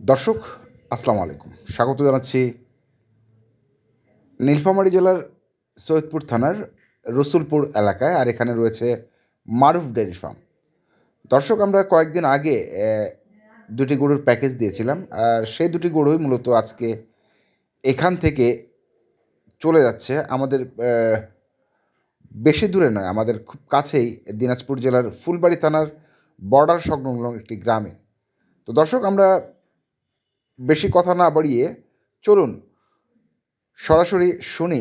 দর্শক, আসসালামু আলাইকুম। স্বাগত জানাচ্ছি নীলফামারী জেলার সৈয়দপুর থানার রসুলপুর এলাকায় আর এখানে রয়েছে মারুফ ডেয়ারি ফার্ম। দর্শক, আমরা কয়েকদিন আগে দুটি গরুর প্যাকেজ দিয়েছিলাম আর সেই দুটি গরুই মূলত আজকে এখান থেকে চলে যাচ্ছে। আমাদের বেশি দূরে নয়, আমাদের খুব কাছেই দিনাজপুর জেলার ফুলবাড়ি থানার বর্ডার সংলগ্ন একটি গ্রামে। তো দর্শক, আমরা বেশি কথা না বাড়িয়ে চলুন সরাসরি শুনি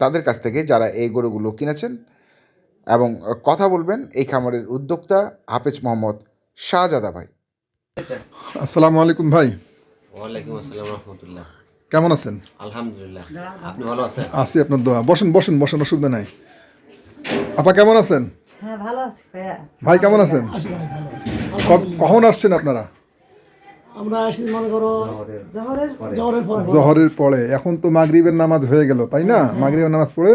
তাদের কাছ থেকে যারা এই গরুগুলো কিনেছেন এবং কথা বলবেন এই খামারের উদ্যোক্তা হাফেজ মোহাম্মদ শাহজাদা ভাই। আসসালামু আলাইকুম ভাই। ওয়ালাইকুম আসসালাম রহমতুল্লাহ। কেমন আছেন? আলহামদুলিল্লাহ। আপনি ভালো আছেন? আছি আপনার দোয়া। বসেন বসেন বসেন অসুবিধা নাই। আপা কেমন আছেন? হ্যাঁ ভালো আছি ভাই কেমন আছেন? কখন আসছেন আপনারা? আমরা আসি মনে করো জহরের জহরের পরে। জহরের পরে। এখন তো মাগরিবের নামাজ হয়ে গেল তাই না? মাগরিবের নামাজ পড়ে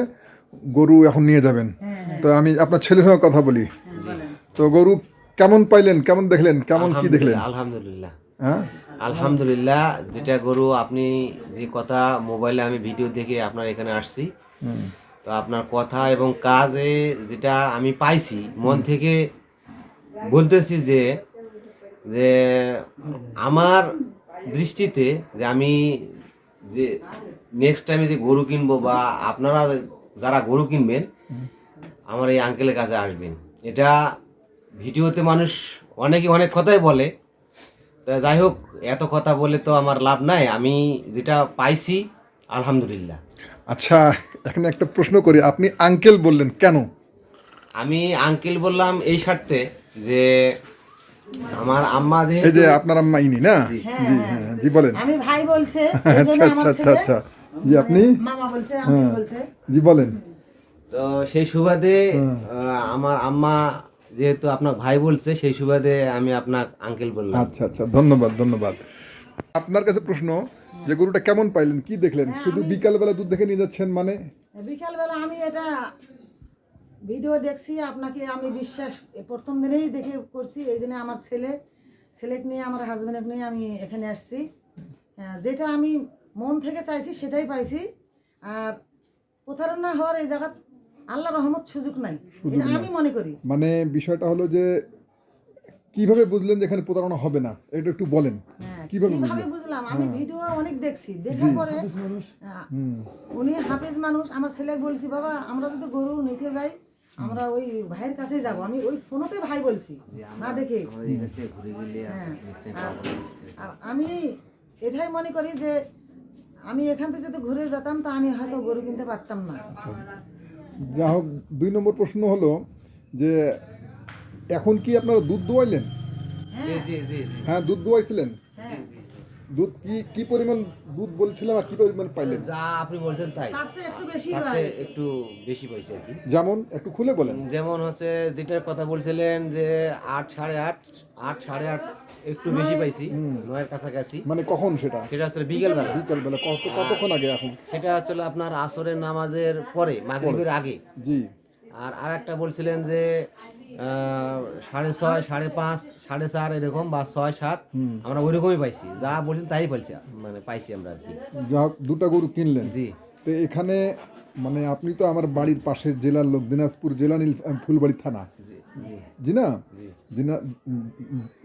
গরু এখন নিয়ে যাবেন। তো আমি আপনার ছেলের সঙ্গে কথা বলি। তো গরু কেমন পাইলেন কেমন দেখলেন কেমন কি দেখলেন? আলহামদুলিল্লাহ। হ্যাঁ? আলহামদুলিল্লাহ যেটা গরু আপনি যে কথা মোবাইলে আমি ভিডিও দেখে আপনার এখানে আসছি। তো আপনার কথা এবং কাজে যেটা আমি পাইছি মন থেকে বলতেছি যে যে আমার দৃষ্টিতে যে আমি যে নেক্সট টাইমে যে গরু কিনবো বা আপনারা যারা গরু কিনবেন আমার এই আঙ্কেলের কাছে আসবেন। এটা ভিডিওতে মানুষ অনেকে অনেক কথাই বলে। তা যাই হোক এত কথা বলে তো আমার লাভ নাই। আমি যেটা পাইছি আলহামদুলিল্লাহ। আচ্ছা এখানে একটা প্রশ্ন করি। আপনি আঙ্কেল বললেন কেন? আমি আঙ্কেল বললাম এই স্বার্থে যে আমার আম্মা এই যে আপনার আম্মা ইনি না? জি। হ্যাঁ জি বলেন। আমি ভাই বলছে আচ্ছা আচ্ছা আচ্ছা আচ্ছা। জি আপনি? মামা বলছে আঙ্কেল বলছে। জি বলেন। তো সেই সুবাদে আমার আম্মা যেহেতু আপনার ভাই বলছে সেই সুবাদে আমি আপনার আঙ্কেল বললাম। আচ্ছা আচ্ছা ধন্যবাদ ধন্যবাদ। আপনার কাছে প্রশ্ন যে গরুটা কেমন পাইলেন কি দেখলেন? শুধু বিকালবেলা দুধ দেখে নিয়ে যাচ্ছেন মানে? বিকালবেলা আমি এটা ভিডিও দেখছি আপনাকে আমি বিশ্বাস প্রথম দিনেই দেখে করছি এই জন্য আমার ছেলে ছেলেকে নিয়ে আমার হাজব্যান্ডকে নিয়ে আমি এখানে আসছি। হ্যাঁ, যেটা আমি মন থেকে চাইছি সেটাই পাইছি। আর প্রতারণা হওয়ার এই জায়গা আল্লাহ রহমত সুযোগ নাই। এটা আমি মনে করি। মানে বিষয়টা হলো যে কীভাবে বুঝলেন যে এখানে প্রতারণা হবে না? এটা একটু বলেন। হ্যাঁ, কীভাবে কীভাবে বুঝলাম? আমি ভিডিও অনেক দেখছি দেখার পরে উনি হাফেজ মানুষ আমার ছেলে বলছি বাবা আমরা যদি গরু নিতে যাই আমরা ওই ভাইয়ের কাছেই যাব। আমি ওই ফোনতে ভাই বলছি না দেখে। হ্যাঁ আর- আমি এটাই মনে করি যে আমি এখান থেকে যদি ঘুরে যেতাম তা আমি হয়তো গরু কিনতে পারতাম না। যা হোক দুই নম্বর প্রশ্ন হলো যে এখন কি আপনারা দুধ দোয়াইলেন? জি জি জি জি। হ্যাঁ দুধ দোয়াইছিলেন। হ্যাঁ দুধ কি কি পরিমাণ দুধ বলছিলাম আর কি পরিমাণ পাইলেন? যা আপনি বলছেন তাই। একটু বেশি একটু বেশি পাইছে আর কি। যেমন একটু খুলে বলেন। যেমন হচ্ছে যেটার কথা বলছিলেন যে আট সাড়ে আট আট সাড়ে আট একটু বেশি পাইছি নয়ের কাছাকাছি। মানে কখন সেটা? সেটা হচ্ছে বিকেলবেলা। বিকালবেলা কত কতক্ষণ আগে এখন? সেটা হচ্ছিল আপনার আসরের নামাজের পরে মাগরিবের আগে। জি। আর আর একটা বলছিলেন যে সাড়ে ছয় সাড়ে পাঁচ সাড়ে চার এরকম বা ছয় সাত আমরা ওইরকমই পাইছি। যা বলছেন তাই পাইছি মানে পাইছি আমরা আর কি। যা হোক দুটা গরু কিনলেন। জি। তো এখানে মানে আপনি তো আমার বাড়ির পাশে জেলার লোক দিনাজপুর জেলা নীল ফুলবাড়ি থানা। জি না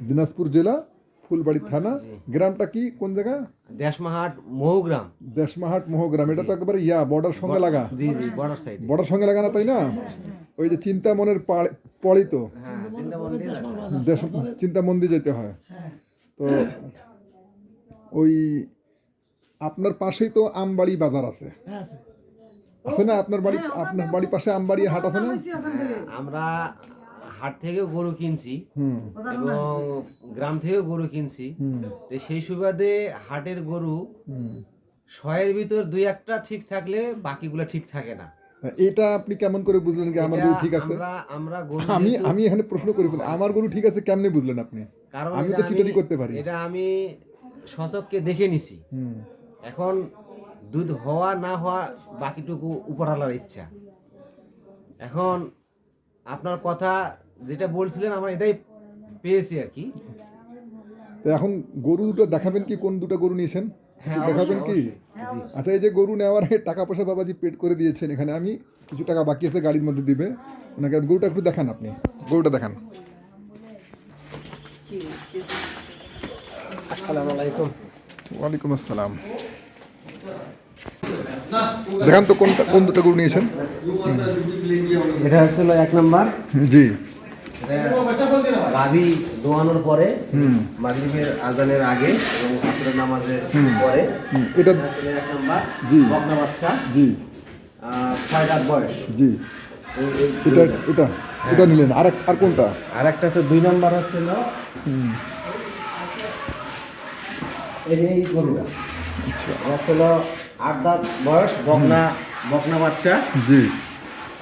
দিনাজপুর জেলা ফুলবাড়ি থানা গ্রামটা কি? কোন জায়গা? দেশমাহাট মহুগ্রাম। দেশমাহাট মোহগ্রাম। এটা তো একেবারে ইয়া বর্ডার সঙ্গে লাগা। জি জি বর্ডার সাইড বর্ডার সঙ্গে লাগা না তাই না? ওই যে চিন্তামনের পাড়- পড়ি তো। হ্যাঁ চিন্তা মন্দির যেতে হয়। তো ওই আপনার পাশেই তো আমবাড়ি বাজার আছে। হ্যাঁ আছে। আছে না আপনার বাড়ি আপনার বাড়ির পাশে আমবাড়ি হাট আছে না? আমরা হাট থেকেও গরু কিনছি হুম। এবং গ্রাম থেকেও গরু কিনছি। তো সেই সুবাদে হাটের গরু শয়ের ভিতর দুই একটা ঠিক থাকলে বাকিগুলো ঠিক থাকে না। এটা আপনি কেমন করে বুঝলেন কি আমার গরু ঠিক আছে? আমরা গরু আমি আমি এখানে প্রশ্ন করে আমার গরু ঠিক আছে কেমনে বুঝলেন আপনি? কারণ আমি তো চিটারি করতে পারি। এটা আমি সচককে দেখে নিছি। এখন দুধ হওয়া না হওয়া বাকিটুকু উপরালার ইচ্ছা। এখন আপনার কথা যেটা বলছিলেন আমরা এটাই পেয়েছি আর কি। তো এখন গরু দুটো দেখাবেন কি কোন দুটো গরু নিয়েছেন? একটু দেখাবেন কি? আচ্ছা এই যে গরু নেওয়ার টাকা পয়সা বাবাজি পেড করে দিয়েছেন এখানে আমি কিছু টাকা বাকি আছে গাড়ির মধ্যে দিবে। ওনাকে গরুটা একটু দেখান আপনি। গরুটা দেখান। আসসালামু আলাইকুম। ওয়ালাইকুম আসসালাম। দেখান তো কোনটা কোন দুটো গরু নিয়েছেন? এটা হচ্ছিল এক নম্বর। জি। গাভি দোয়ানোর পরে মাগরিবের আজানের আগে এবং আসরের নামাজের পরে হুম, এটা এক নম্বর জি। বকনা বাচ্চা জি। ছয় রাত বয়স। জি। এটা এটা এটা নিলেন। আর আর কোনটা? আর একটা হচ্ছে দুই নম্বর এই যে এই গরুটা। এটা হচ্ছিল আট দাঁত বয়স বকনা বকনা বাচ্চা। জি।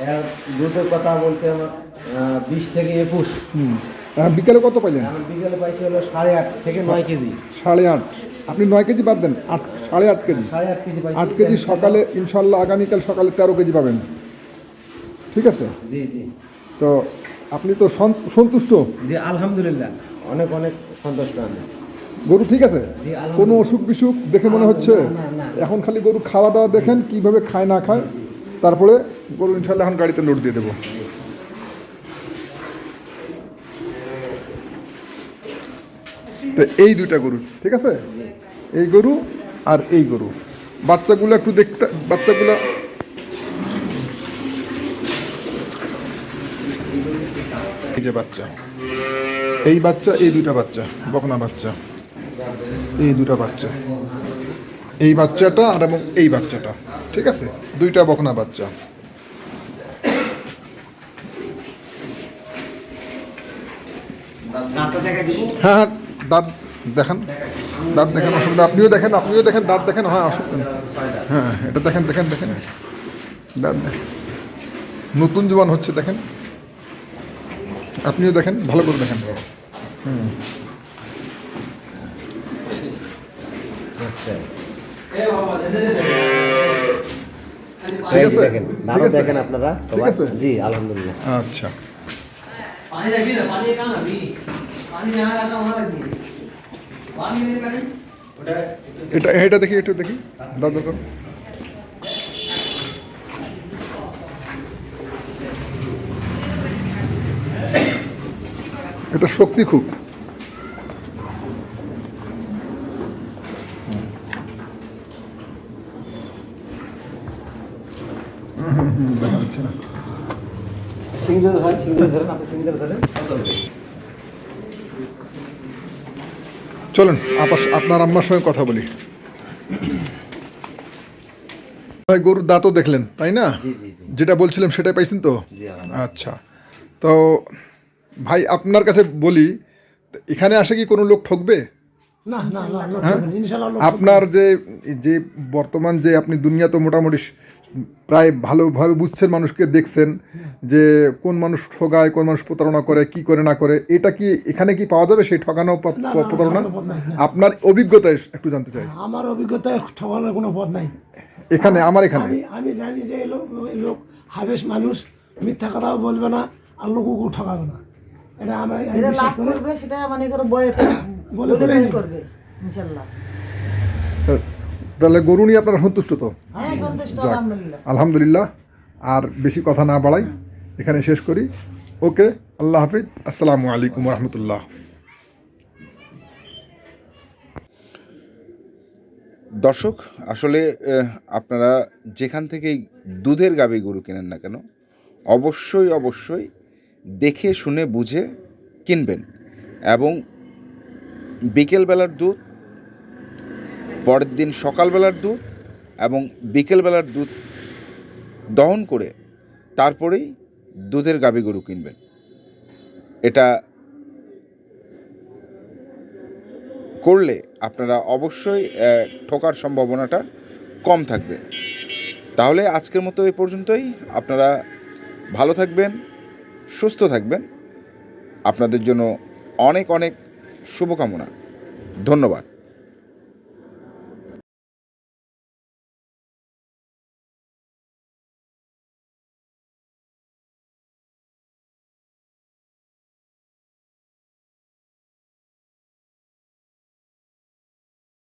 এর দুধের কথা বলছে আমার বিশ থেকে একুশ। বিকালে কত পাইলেন? বিকেলে পাইছি হলো সাড়ে আট থেকে নয় কেজি। সাড়ে আট। আপনি নয় কেজি বাদ দেন আট সাড়ে আট কেজি। সাড়ে আট কেজি আট কেজি সকালে ইনশাল্লাহ আগামীকাল সকালে তেরো কেজি পাবেন। ঠিক আছে? জি জি। তো আপনি তো সন- সন্তুষ্ট? জি আলহামদুলিল্লাহ। অনেক অনেক সন্তুষ্ট আমি। গরু ঠিক আছে? কোনো অসুখ বিসুখ দেখে মনে হচ্ছে। এখন খালি গরু খাওয়া দাওয়া দেখেন কীভাবে খায় না খায়। তারপরে গরু ইনশাল্লাহ এখন গাড়িতে লোড দিয়ে দেবো। তো এই দুইটা গরু ঠিক আছে? এই গরু আর এই গরু। বাচ্চাগুলো একটু দেখতে বাচ্চাগুলো এই যে বাচ্চা। এই বাচ্চা এই দুইটা বাচ্চা বকনা বাচ্চা। এই দুটা বাচ্চা। এই বাচ্চাটা আর এবং এই বাচ্চাটা ঠিক আছে? দুইটা বকনা বাচ্চা। হ্যাঁ হ্যাঁ। দাঁত দেখান দাঁত দেখেন অসুবিধা আপনিও দেখেন আপনিও দেখেন দাঁত দেখেন হ্যাঁ অসুবিধা। হ্যাঁ এটা দেখেন দেখেন দেখেন। দাঁত দেখেন। নতুন জোয়ান হচ্ছে দেখেন। আপনিও দেখেন ভালো করে দেখেন। হুম। দেখেন ঠিক দাঁতও আছে? দেখেন আপনারা ঠিক সবাই? আছে? জি আলহামদুলিল্লাহ। আচ্ছা। এটা এটা দেখি, একটু দেখি। দাদা করো এটা শক্তি খুব। সিঙ্গেল ধরেন সিঙ্গেল ধরেন, আপনি সিঙ্গেল ধরেন। চলুন আপাস আপনার আম্মার সঙ্গে কথা বলি। ভাই গরুর দাঁতও দেখলেন তাই না? জি জি জি। যেটা বলছিলাম সেটাই পাইছেন তো? আচ্ছা। তো ভাই আপনার কাছে বলি এখানে আসে কি কোনো লোক ঠকবে? না না না লোক হ্যাঁ? আপনার যে যে বর্তমান যে আপনি দুনিয়া তো মোটামুটি প্রায় ভালোভাবে বুঝছেন মানুষকে দেখছেন যে কোন মানুষ ঠগায় কোন মানুষ প্রতারণা করে কি করে না করে এটা কি এখানে কি পাওয়া যাবে সেই ঠগানো প- না, না, প্রতারণা? পথ নাই, আপনার অভিজ্ঞতায় একটু জানতে চাই। আমার অভিজ্ঞতায় ঠকানোর কোনো পথ নাই। এখানে আমার এখানে? আমি আমি জানি যে লোক এই লোক হাবেশ মানুষ মিথ্যা কথাও বলবে না আর লোকও ঠকাবে না। এটা আমার আমি বিশ্বাস করি। সেটা মানে বয়ে বলে। করবে ইনশাল্লাহ। তাহলে গরু নিয়ে আপনারা সন্তুষ্ট তো? হ্যাঁ যাক। আলহামদুলিল্লাহ। আলহামদুলিল্লাহ। আর বেশি কথা না বাড়াই এখানে শেষ করি। ওকে আল্লাহ হাফিজ। আসসালামু আলাইকুম রহমতুল্লাহ দর্শক আসলে আপনারা যেখান থেকেই দুধের গাভী গরু কেনেন না কেন অবশ্যই অবশ্যই দেখে শুনে বুঝে কিনবেন। এবং বিকেলবেলার দুধ পরের দিন সকালবেলার দুধ এবং বিকেলবেলার দুধ দহন করে তারপরেই দুধের গাভী গরু কিনবেন। এটা করলে আপনারা অবশ্যই ঠকার সম্ভাবনাটা কম থাকবে। তাহলে আজকের মতো এই পর্যন্তই। আপনারা ভালো থাকবেন, সুস্থ থাকবেন। আপনাদের জন্য অনেক অনেক শুভকামনা। ধন্যবাদ।